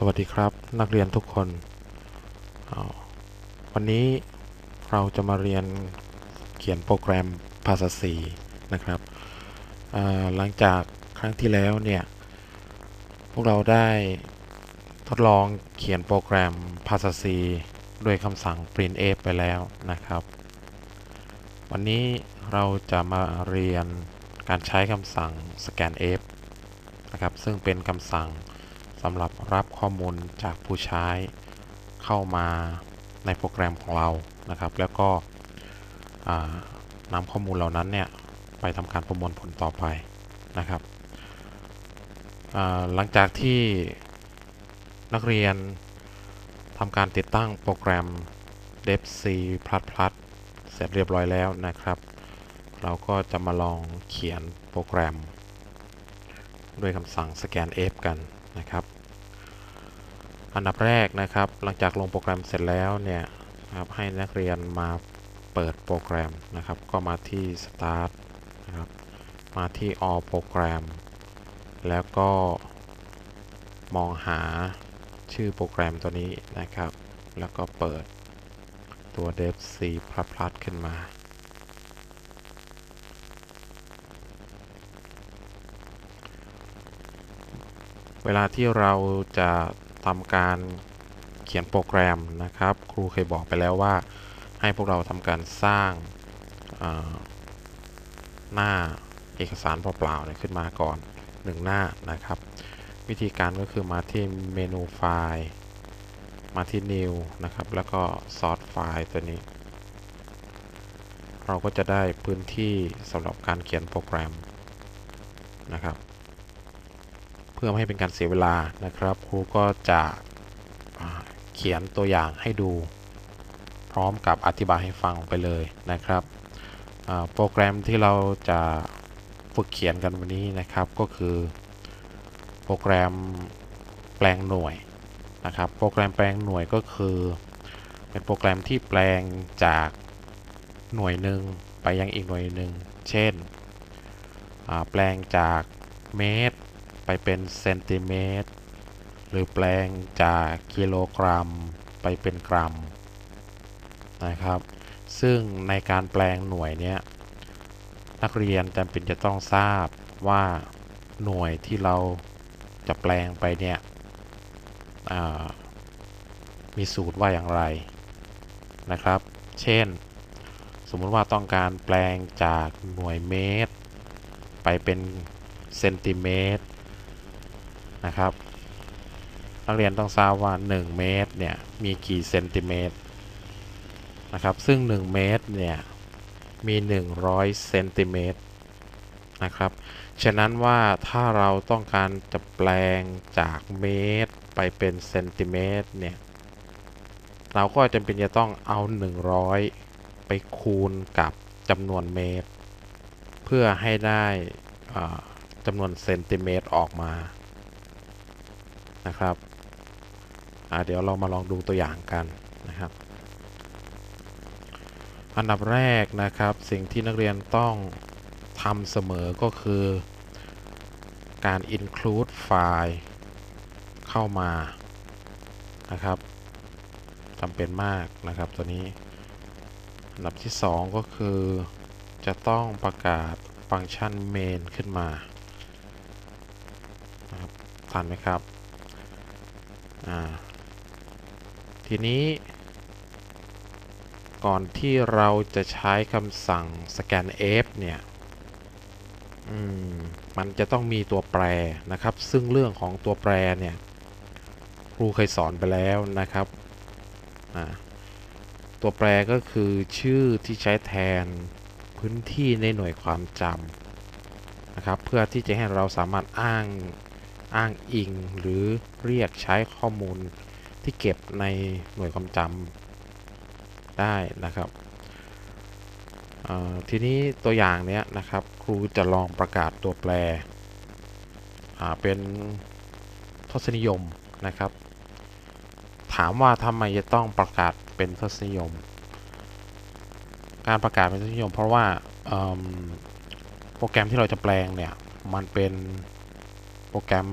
สวัสดีครับนักเรียนทุกคน วันนี้เราจะมาเรียนเขียนโปรแกรมภาษา C นะครับหลังจากครั้งที่แล้วเนี่ย พวกเราได้ทดลองเขียนโปรแกรมภาษา C ด้วยคำสั่ง printf ไปแล้วนะครับ วันนี้เราจะมาเรียนการใช้คำสั่ง scanf นะครับซึ่งเป็นคำสั่งสำหรับ รับข้อมูลจากผู้ใช้เข้ามาในโปรแกรมของเรานะครับ แล้วก็นำข้อมูลเหล่านั้นเนี่ยไปทำการประมวลผลต่อไปนะครับหลังจากที่นักเรียนทำการติดตั้งโปรแกรม dev c เสร็จเรียบร้อยแล้วนะครับ เราก็จะมาลองเขียนโปรแกรม ด้วยคำสั่ง scanf กันนะครับ อันดับแรกนะครับ หลังจากลงโปรแกรมเสร็จแล้วเนี่ยครับให้นักเรียนมาเปิดโปรแกรมนะครับ ก็มาที่ start นะครับมาที่ all program แล้วก็มองหาชื่อโปรแกรมตัวนี้นะครับ แล้วก็เปิดตัว dev c ขึ้นมา เวลาที่เราจะ ทำการเขียนโปรแกรมนะครับ ครูเคยบอกไปแล้วว่า ให้พวกเราทำการสร้างาหน้าเอกสารเปล่าๆเนี่ยขึ้นมาก่อน 1 หน้านะครับ วิธีการก็คือมาที่เมนูไฟล์มาที่ New นะครับ แล้วก็ Sort ไฟล์ตัวนี้ เราก็จะได้พื้นที่สำหรับการเขียนโปรแกรมนะครับ เพื่อไม่ให้เป็นการเสียเวลานะครับ ครูก็จะเขียนตัวอย่างให้ดู พร้อมกับอธิบายให้ฟังไปเลยนะครับโปรแกรมที่เราจะฝึกเขียนกันวันนี้นะครับก็คือ โปรแกรมแปลงหน่วยนะครับ โปรแกรมแปลงหน่วยก็คือ เป็นโปรแกรมที่แปลงจากหน่วยหนึ่งไปยังอีกหน่วยหนึ่งเช่นแปลงจากเมตร ไปเป็นเซนติเมตร หรือแปลงจากกิโลกรัมไปเป็นกรัมนะครับ ซึ่งในการแปลงหน่วยเนี้ยนักเรียนจำเป็นจะต้องทราบว่าหน่วยที่เราจะแปลงไปเนี่ยมีสูตรว่าอย่างไรนะครับ เช่น สมมุติว่าต้องการแปลงจากหน่วยเมตร ไปเป็นเซนติเมตร นะครับ นักเรียนต้องทราบว่า 1 เมตรเนี่ยมีกี่เซนติเมตรนะครับ ซึ่ง 1 เมตรเนี่ยมี 100เซนติเมตรนะครับ ฉะนั้นว่าถ้าเราต้องการจะแปลงจากเมตรไปเป็นเซนติเมตรเนี่ย เราก็จำเป็นจะต้องเอา 100 ไปคูณกับจำนวนเมตร เพื่อให้ได้จำนวนเซนติเมตรออกมา นะครับเดี๋ยวเรามาลองดูตัวอย่างกันนะครับ อันดับแรกนะครับสิ่งที่นักเรียนต้องทำเสมอก็คือการ include ไฟล์เข้ามานะครับจำเป็นมากนะครับตัวนี้ อันดับที่ 2 ก็คือจะต้องประกาศฟังก์ชัน main ขึ้นมานะครับทันไหมครับ อ่า ทีนี้ ก่อนที่เราจะใช้คำสั่ง scanf เนี่ย อืม มันจะต้องมีตัวแปรนะครับ ซึ่งเรื่องของตัวแปรเนี่ย ครูเคยสอนไปแล้วนะครับ อ่า ตัวแปรก็คือชื่อที่ใช้แทนพื้นที่ในหน่วยความจำนะครับ เพื่อที่จะให้เราสามารถอ้าง อ้างอิง หรือเรียกใช้ข้อมูลที่เก็บในหน่วยความจำได้นะครับทีนี้ตัวอย่างเนี้ยนะครับ ครูจะลองประกาศตัวแปรเป็นทศนิยมนะครับ ถามว่าทำไมจะต้องประกาศเป็นทศนิยม การประกาศเป็นทศนิยม เพราะว่าโปรแกรมที่เราจะแปลงเนี่ยมันเป็น โปรแกรม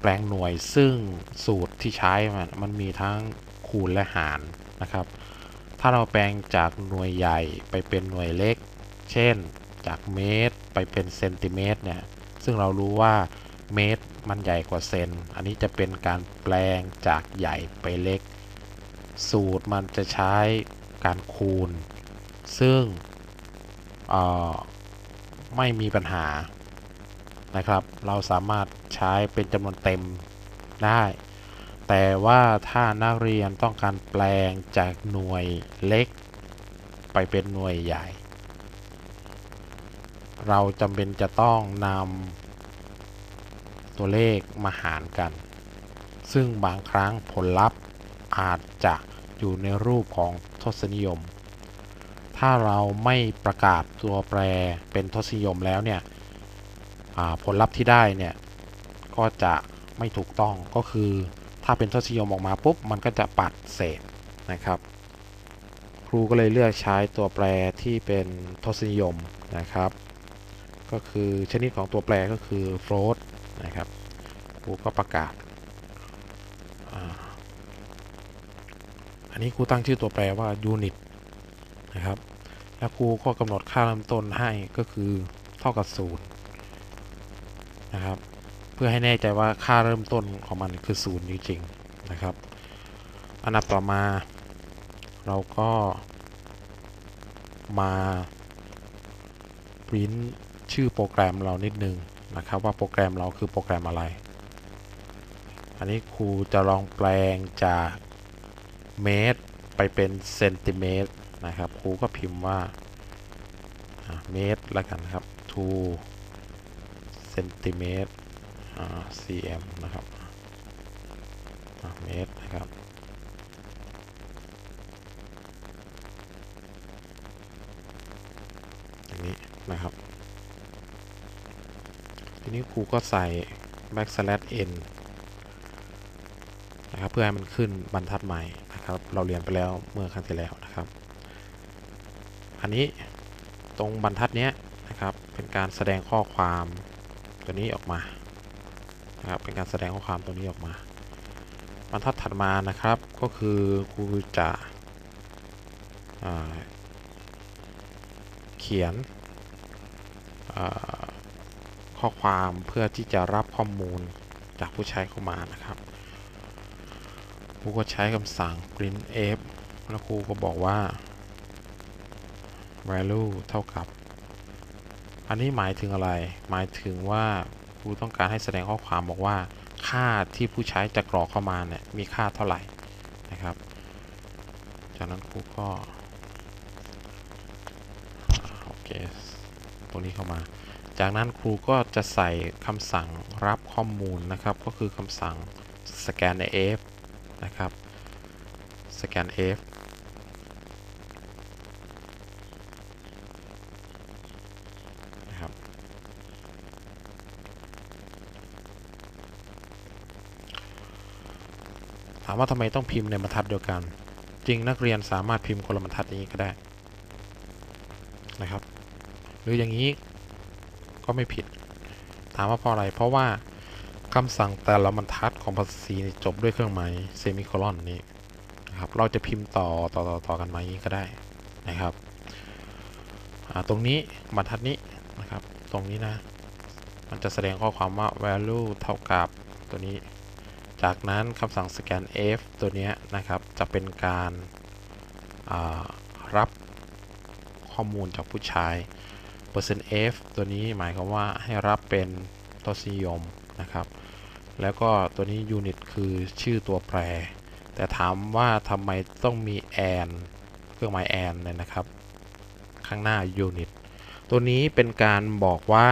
แปลงหน่วยซึ่งสูตรที่ใช้มันมันมีทั้งคูณและหารนะครับ ถ้าเราแปลงจากหน่วยใหญ่ไปเป็นหน่วยเล็ก เช่น จากเมตรไปเป็นเซนติเมตรเนี่ย ซึ่งเรารู้ว่าเมตรมันใหญ่กว่าเซน อันนี้จะเป็นการแปลงจากใหญ่ไปเล็ก สูตรมันจะใช้การคูณ ซึ่งไม่มีปัญหา นะครับ เราสามารถใช้เป็นจำนวนเต็มได้ แต่ว่าถ้านักเรียนต้องการแปลงจากหน่วยเล็ก ไปเป็นหน่วยใหญ่ เราจำเป็นจะต้องนำตัวเลขมาหารกัน ซึ่งบางครั้งผลลัพธ์อาจจะอยู่ในรูปของทศนิยม ถ้าเราไม่ประกาศตัวแปรเป็นทศนิยมแล้วเนี่ย ผลลัพธ์ที่ได้เนี่ยก็จะไม่ถูกต้องก็คือถ้าเป็นทศนิยมออกมาปุ๊บมันก็จะปัดเศษนะครับ ครูก็เลยเลือกใช้ตัวแปรที่เป็นทศนิยมนะครับ ก็คือชนิดของตัวแปรก็คือ float นะครับครูก็ประกาศ อันนี้ครูตั้งชื่อตัวแปรว่า unit นะครับ แล้วครูก็กำหนดค่าเริ่มต้นให้ก็คือเท่ากับศู นะครับ เพื่อให้แน่ใจว่าค่าเริ่มต้นของมันคือศูนย์จริงๆนะครับ อันดับต่อมา เราก็มาปริ้นชื่อโปรแกรมเรานิดนึงนะครับ ว่าโปรแกรมเราคือโปรแกรมอะไร อันนี้ครูจะลองแปลงจากเมตรไปเป็นเซนติเมตรนะครับครูก็พิมพ์ว่าเมตรแล้วกันครับ2เซ นติเมตร cm นะครับเมตรนะครับ อย่างนี้นะครับ ทีนี้ครูก็ใส่ backslash n นะครับเพื่อให้มันขึ้นบรรทัดใหม่นะครับ เราเรียนไปแล้วเมื่อครั้งที่แล้วนะครับ อันนี้ตรงบรรทัดเนี้ยนะครับ เป็นการแสดงข้อความ ตัวนี้ออกมานะครับเป็นการแสดงข้อความตัวนี้ออกมาบรรทัดถัดมานะครับก็คือครูจะเขียนข้อความเพื่อที่จะรับข้อมูลจากผู้ใช้เข้ามานะครับครูก็ใช้คำสั่ง print f แล้วครูก็บอกว่า value เท่ากับ อันนี้หมายถึงอะไร หมายถึงว่าครูต้องการให้แสดงข้อความบอกว่า ค่าที่ผู้ใช้จะกรอกเข้ามาเนี่ยมีค่าเท่าไหร่นะครับ จากนั้นครูก็โอเคตรงนี้เข้ามา จากนั้นครูก็จะใส่คำสั่งรับข้อมูลนะครับ ก็คือคำสั่ง scan f นะครับ scan f ว่าทำไมต้องพิมพ์ในบรรทัดเดียวกัน จริงนักเรียนสามารถพิมพ์คนละบรรทัดนี้ก็ได้นะครับ หรืออย่างนี้ก็ไม่ผิด ถามว่าเพราะอะไร เพราะว่าคำสั่งแต่ละบรรทัดของภาษา C จบด้วยเครื่องหมายเซมิโคลอนนี้นะครับ เราจะพิมพ์ต่อต่อต่อต่อกันมาอย่างนี้ก็ได้นะครับตรงนี้บรรทัดนี้นะครับ ตรงนี้นะ มันจะแสดงข้อความว่า value เท่ากับตัวนี้ จากนั้นคำสั่ง scan f ตัวนี้นะครับ จะเป็นการารับข้อมูลจากผู้ใช้ %f ตัวนี้หมายความว่าให้รับเป็นทศนิยมนะครับ แล้วก็ตัวนี้ unit คือชื่อตัวแปร แต่ถามว่าทำไมต้องมี and เครื่องหมาย and เนี่ยนะครับ ข้างหน้า unit ตัวนี้เป็นการบอกว่า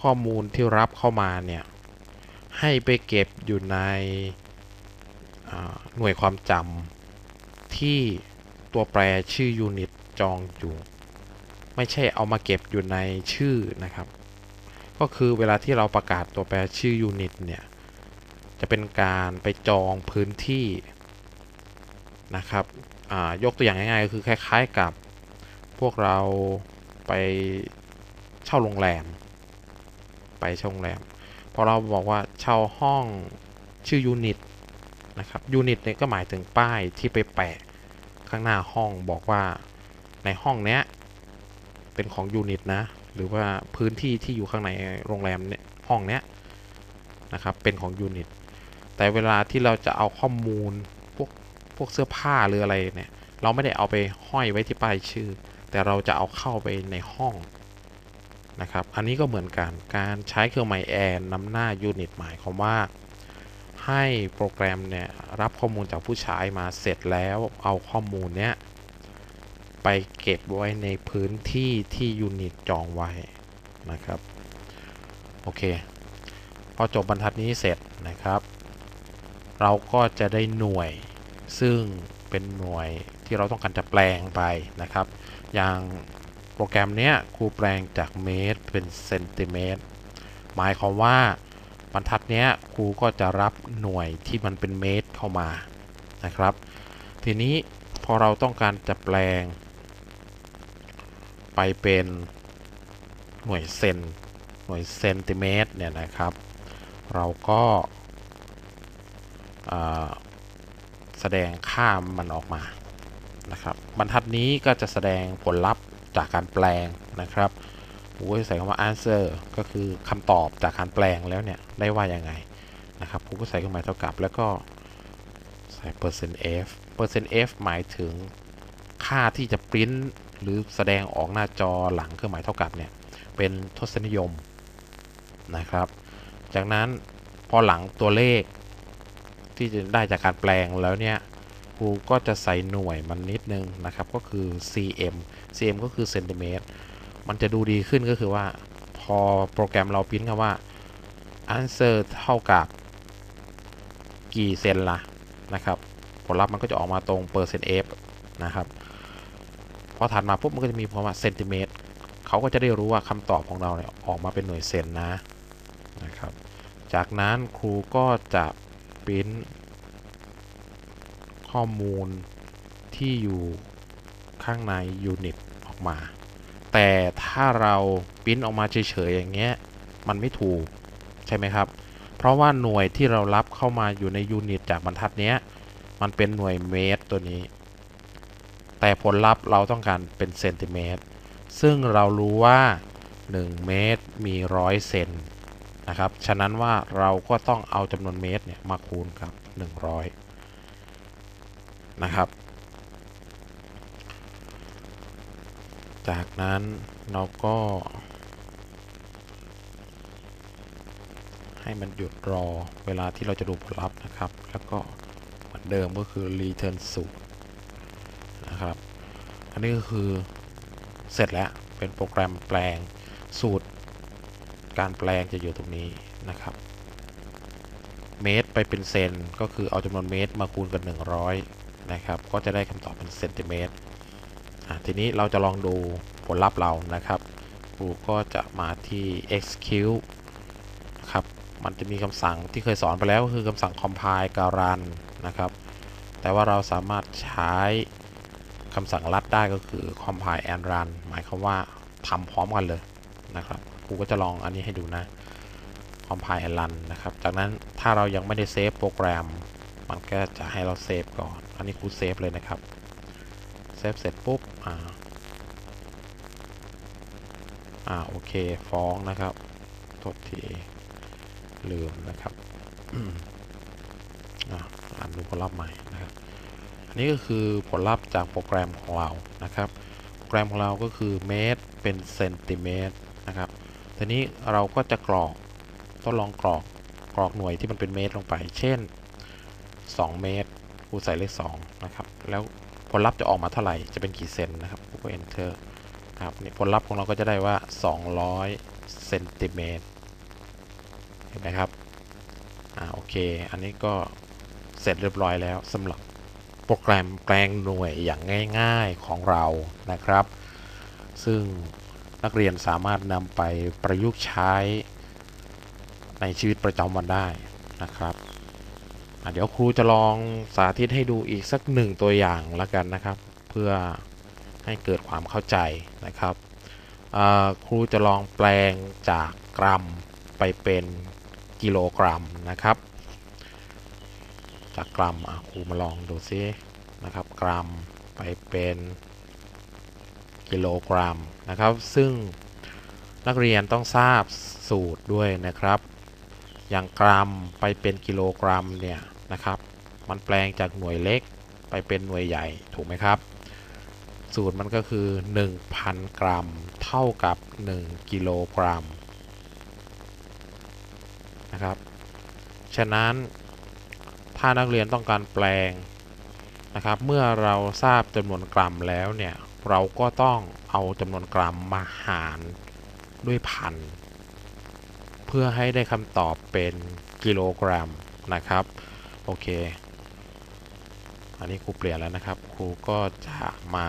ข้อมูลที่รับเข้ามาเนี่ย ให้ไปเก็บอยู่ในหน่วยความจำที่ตัวแปรชื่อ unit จองอยู่ ไม่ใช่เอามาเก็บอยู่ในชื่อนะครับ ก็คือเวลาที่เราประกาศตัวแปรชื่อ unit เนี่ยจะเป็นการไปจองพื้นที่นะครับยกตัวอย่างง่ายๆก็คือคล้ายๆกับพวกเราไปเช่าโรงแรม ไปเช่าโรงแรม พอเราบอกว่าเช่าห้องชื่อยูนิตนะครับยูนิตเนี่ยก็หมายถึงป้ายที่ไปแปะข้างหน้าห้องบอกว่าในห้องเนี้ยเป็นของยูนิตนะ หรือว่าพื้นที่ที่อยู่ข้างในโรงแรมเนี่ยห้องเนี้ยนะครับเป็นของยูนิตแต่เวลาที่เราจะเอาข้อมูลพวกพวกเสื้อผ้าหรืออะไรเนี่ยเราไม่ได้เอาไปห้อยไว้ที่ป้ายชื่อ แต่เราจะเอาเข้าไปในห้อง นะครับ อันนี้ก็เหมือนกันการใช้เครื่องหมายแอนนำหน้ายูนิตหมายความว่า ให้โปรแกรมเนี่ยรับข้อมูลจากผู้ใช้มาเสร็จแล้วเอาข้อมูลเนี้ยไปเก็บไว้ในพื้นที่ที่ยูนิตจองไว้นะครับ โอเค พอจบบรรทัดนี้เสร็จนะครับ เราก็จะได้หน่วย ซึ่งเป็นหน่วยที่เราต้องการจะแปลงไปนะครับ อย่าง รแกรมเนี้ยครูแปลงจากเมตรเป็นเซนติเมตร หมายความว่าบรรทัดเนี้ยครูก็จะรับหน่วยที่มันเป็นเมตรเข้ามานะครับ ทีนี้พอเราต้องการจะแปลง ไปเป็นหน่วยเซนหน่วยเซนติเมตรเนี่ยนะครับ เราก็าแสดงค่ามันออกมานะครับบรรทัดนี้ก็จะแสดงผลลัพธ์ จากการแปลงนะครับผมก็จะใส่คำว่า answer ก็คือคำตอบจากการแปลงแล้วเนี่ย ได้ว่ายังไงนะครับผมก็ใส่เครื่องหมายเท่ากับ แล้วก็ใส่ percent f percent f หมายถึงค่าที่จะปริ้นหรือแสดงออกหน้าจอหลังเครื่องหมายเท่ากับเนี่ยเป็นทศนิยมนะครับ จากนั้นพอหลังตัวเลขที่จะได้จากการแปลงแล้วเนี่ย รูก็จะใส่หน่วยมันนิดนึงนะครับ ก็คือ cm cm ก็คือเซนติเมตร มันจะดูดีขึ้นก็คือว่า พอโปรแกรมเราพิมพ์คำว่า answer เท่ากับกี่เซนละนะครับ ผลลัพธ์มันก็จะออกมาตรงเปอร์เซนต์ f นะครับ พอถัดมาปุ๊บมันก็จะมีคำว่าเซนติเมตรเขาก็จะได้รู้ว่าคำตอบของเราเนี่ยออกมาเป็นหน่วยเซนนะนะครับ จากนั้นครูก็จะปริ้น ข้อมูลที่อยู่ข้างในยูนิตออกมา แต่ถ้าเราปริ้นออกมาเฉยๆอย่างเงี้ย มันไม่ถูกใช่ไหมครับ เพราะว่าหน่วยที่เรารับเข้ามาอยู่ในยูนิตจากบรรทัดเนี้ย มันเป็นหน่วยเมตรตัวนี้ แต่ผลลัพธ์เราต้องการเป็นเซนติเมตร ซึ่งเรารู้ว่า 1 เมตรมีร้อยเซนนะครับ ฉะนั้นว่าเราก็ต้องเอาจำนวนเมตรเนี่ยมาคูณกับ 100 นะครับ จากนั้นเราก็ ให้มันหยุดรอเวลาที่เราจะดูผลลัพธ์นะครับ แล้วก็เหมือนเดิมก็คือ return ศูนย์นะครับ อันนี้ก็คือเสร็จแล้วเป็นโปรแกรมแปลงสูตร การแปลงจะอยู่ตรงนี้นะครับ เมตรไปเป็นเซนก็คือเอาจำนวนเมตรมาคูณกัน 100 นะครับ ก็จะได้คำตอบเป็นเซนติเมตรอะทีนี้เราจะลองดูผลลัพธ์เรานะครับครูก็จะมาที่ execute นะครับ มันจะมีคำสั่งที่เคยสอนไปแล้วก็คือคำสั่ง compile กับ run นะครับ แต่ว่าเราสามารถใช้คำสั่งลัดได้ก็คือ compile and run หมายความว่าทำพร้อมกันเลยนะครับครูก็จะลองอันนี้ให้ดูนะ compile and run นะครับ จากนั้นถ้าเรายังไม่ได้เซฟโปรแกรม มันก็จะให้เราเซฟก่อน อันนี้ครูเซฟเลยนะครับ เซฟเสร็จปุ๊บ อ่า อ่า โอเค ฟ้องนะครับโทษทีลืมนะครับอ่าอ่านดูผลลัพธ์ใหม่นะครับ อันนี้ก็คือผลลัพธ์จากโปรแกรมของเรา นะครับ โปรแกรมของเราก็คือเมตรเป็นเซนติเมตรนะครับ ทีนี้เราก็จะกรอกต้องลองกรอกกรอกหน่วยที่มันเป็นเมตรลงไป เช่น 2 เมตร กูใส่เลข2นะครับแล้วผลลัพธ์จะออกมาเท่าไหร่จะเป็นกี่เซนนะครับกูก็ enter ครับนี่ผลลัพธ์ของเราก็จะได้ว่า 200เซนติเมตรเห็นไหมครับอ่าโอเค อันนี้ก็เสร็จเรียบร้อยแล้วสำหรับโปรแกรมแปลงหน่วยอย่างง่าย ๆของเรานะครับ ซึ่งนักเรียนสามารถนำไปประยุกต์ใช้ในชีวิตประจำวันได้นะครับ เดี๋ยวครูจะลองสาธิตให้ดูอีกสักหนึ่งตัวอย่างละกันนะครับ เพื่อให้เกิดความเข้าใจนะครับครูจะลองแปลงจากกรัมไปเป็นกิโลกรัมนะครับ จากกรัมครูมาลองดูซินะครับ กรัมไปเป็นกิโลกรัมนะครับ ซึ่งนักเรียนต้องทราบสูตรด้วยนะครับ อย่างกรัมไปเป็นกิโลกรัมเนี่ยนะครับ มันแปลงจากหน่วยเล็กไปเป็นหน่วยใหญ่ถูกไหมครับ สูตรมันก็คือ 1,000 กรัม เท่ากับ 1 กิโลกรัมนะครับ ฉะนั้นถ้านักเรียนต้องการแปลงนะครับ เมื่อเราทราบจำนวนกรัมแล้วเนี่ย เราก็ต้องเอาจำนวนกรัมมาหารด้วยพัน เพื่อให้ได้คำตอบเป็นกิโลกรัมนะครับ โอเค อันนี้ครูเปลี่ยนแล้วนะครับ ครูก็จะมา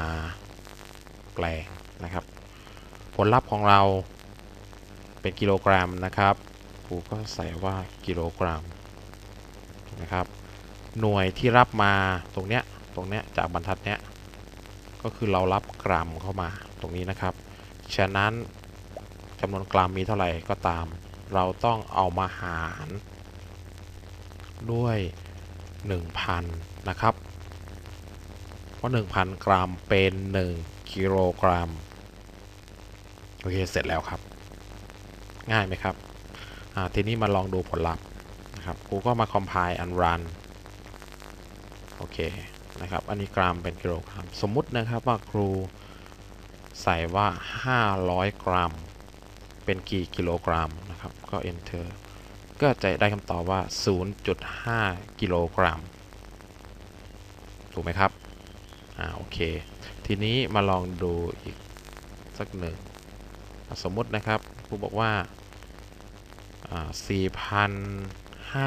แปลงนะครับ ผลลัพธ์ของเราเป็นกิโลกรัมนะครับ ครูก็ใส่ว่ากิโลกรัมนะครับ หน่วยที่รับมาตรงเนี้ย ตรงเนี้ยจากบรรทัดเนี้ย ก็คือเรารับกรัมเข้ามาตรงนี้นะครับ ฉะนั้นจำนวนกรัมมีเท่าไหร่ก็ตาม เราต้องเอามาหารด้วย 1,000 นะครับ เพราะ 1,000 กรัมเป็น 1 กิโลกรัม โอเค เสร็จแล้วครับ ง่ายไหมครับ ทีนี้มาลองดูผลลัพธ์นะครับครูก็มา compile and run โอเค นะครับ อันนี้กรัมเป็นกิโลกรัม สมมุตินะครับว่าครูใส่ว่า 500 กรัม เป็นกี่กิโลกรัม นะครับก็ enter ก็จะได้คำตอบว่า 0.5 กิโลกรัม ถูกไหมครับ อ่า โอเค ทีนี้มาลองดูอีกสักหนึ่ง สมมตินะครับครูบอกว่าอ่า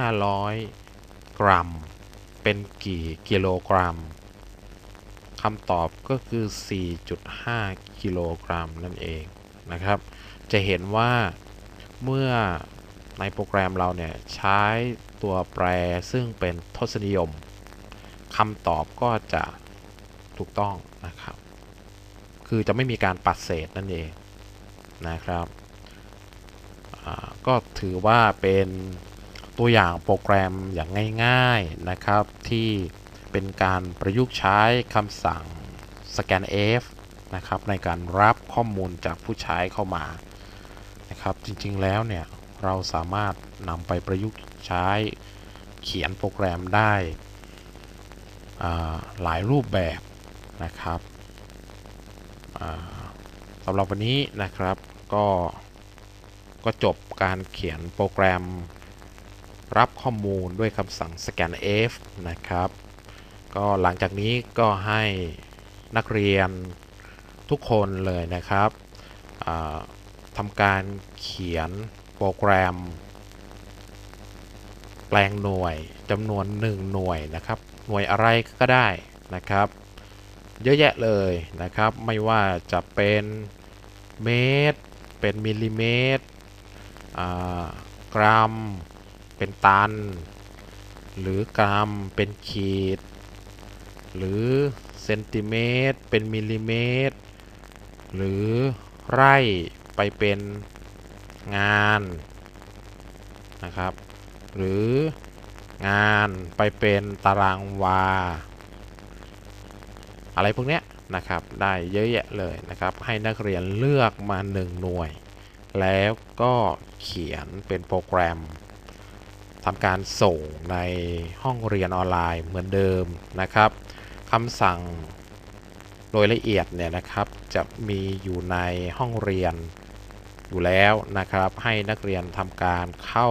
4,500 กรัม เป็นกี่กิโลกรัม คำตอบก็คือ 4.5 กิโลกรัมนั่นเองนะครับ จะเห็นว่า เมื่อในโปรแกรมเราเนี่ยใช้ตัวแปรซึ่งเป็นทศนิยมคำตอบก็จะถูกต้องนะครับ คือจะไม่มีการปัดเศษนั่นเองนะครับก็ถือว่าเป็นตัวอย่างโปรแกรมอย่างง่ายๆนะครับ ที่เป็นการประยุกต์ใช้คำสั่ง scanf นะครับในการรับข้อมูลจากผู้ใช้เข้ามา นะครับจริงๆแล้วเนี่ยเราสามารถนำไปประยุกต์ใช้เขียนโปรแกรมได้หลายรูปแบบนะครับสำหรับวันนี้นะครับก็ก็จบการเขียนโปรแกรมรับข้อมูลด้วยคำสั่ง scanf นะครับ ก็หลังจากนี้ก็ให้นักเรียนทุกคนเลยนะครับ ทำการเขียนโปรแกรม แปลงหน่วยจำนวน 1 หน่วยนะครับ หน่วยอะไรก็ได้นะครับ เยอะแยะเลยนะครับ ไม่ว่าจะเป็นเมตร เป็นมิลลิเมตรกรัม เป็นตัน หรือกรัม เป็นขีด หรือเซนติเมตร เป็นมิลลิเมตร หรือไร่ ไปเป็นงานนะครับ หรืองานไปเป็นตารางวา อะไรพวกเนี้ยนะครับ ได้เยอะแยะเลยนะครับ ให้นักเรียนเลือกมา1หน่วย แล้วก็เขียนเป็นโปรแกรมทำการส่งในห้องเรียนออนไลน์เหมือนเดิมนะครับคำสั่งโดยละเอียดเนี่ยนะครับ จะมีอยู่ในห้องเรียน อยู่แล้วนะครับ ให้นักเรียนทำการเข้า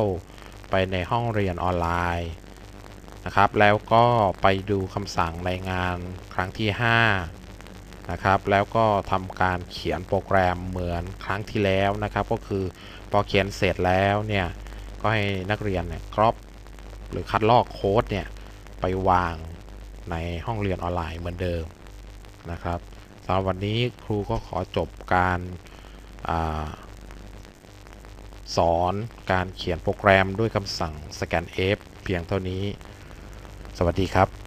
ไปในห้องเรียนออนไลน์นะครับ แล้วก็ไปดูคำสั่งในงานครั้งที่ 5 นะครับ แล้วก็ทำการเขียนโปรแกรมเหมือนครั้งที่แล้วนะครับ ก็คือพอเขียนเสร็จแล้วเนี่ยก็ให้นักเรียนเนี่ยกรอบหรือคัดลอกโค้ดเนี่ยไปวางในห้องเรียนออนไลน์เหมือนเดิมนะครับสำหรับวันนี้ครูก็ขอจบการอา สอนการเขียนโปรแกรมด้วยคำสั่ง scanf เพียงเท่านี้ สวัสดีครับ